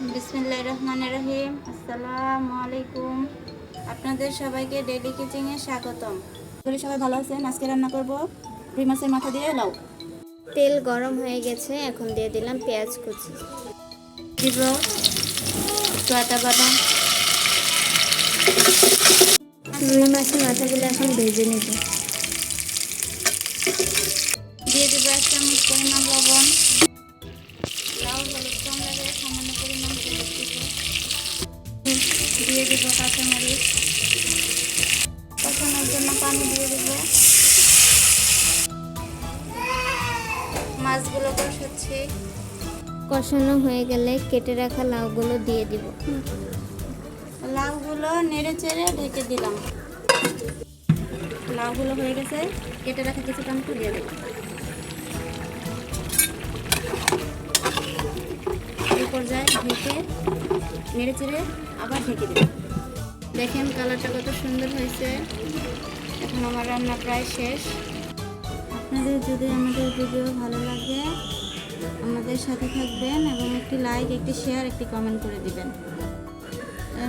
বিসমিল্লাহ রহমান রহিম আসসালামু আলাইকুম আপনাদের সবাইকে ডেলি কিচেনে স্বাগতম সবাই ভালো আছেন। আজকে রান্না করব রুই মাছের মাথা দিয়ে লাউ। তেল গরম হয়ে গেছে এখন দিয়ে দিলাম পেঁয়াজ কুচি। দিব চুয়াটা বাদাম। রুই মাছের মাথাগুলো এখন ভেজে নেব। দিয়ে দেবো এক চামচ পরিমাণ দিয়ে দেবো কাঁচামরিচ। কষানোর জন্য পানি দিয়ে দেবো। মাছগুলো কষাচ্ছি। কষানো হয়ে গেলে কেটে রাখা লাউগুলো দিয়ে দিব। লাউগুলো নেড়ে চেড়ে ঢেকে দিলাম। লাউগুলো হয়ে গেছে কেটে রাখা কিছু টমেটো দিয়ে দেবো। ঢেকে নেড়ে চেড়ে আবার ঢেকে দিলাম। দেখেন কালারটা কত সুন্দর হয়েছে। এখন আমার রান্না প্রায় শেষ। আপনাদের যদি আমাদের ভিডিও ভালো লাগে, আমাদের সাথে থাকবেন এবং একটি লাইক একটি শেয়ার একটি কমেন্ট করে দিবেন।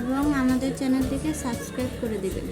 এবং আমাদের চ্যানেলটিকে সাবস্ক্রাইব করে দিবেন।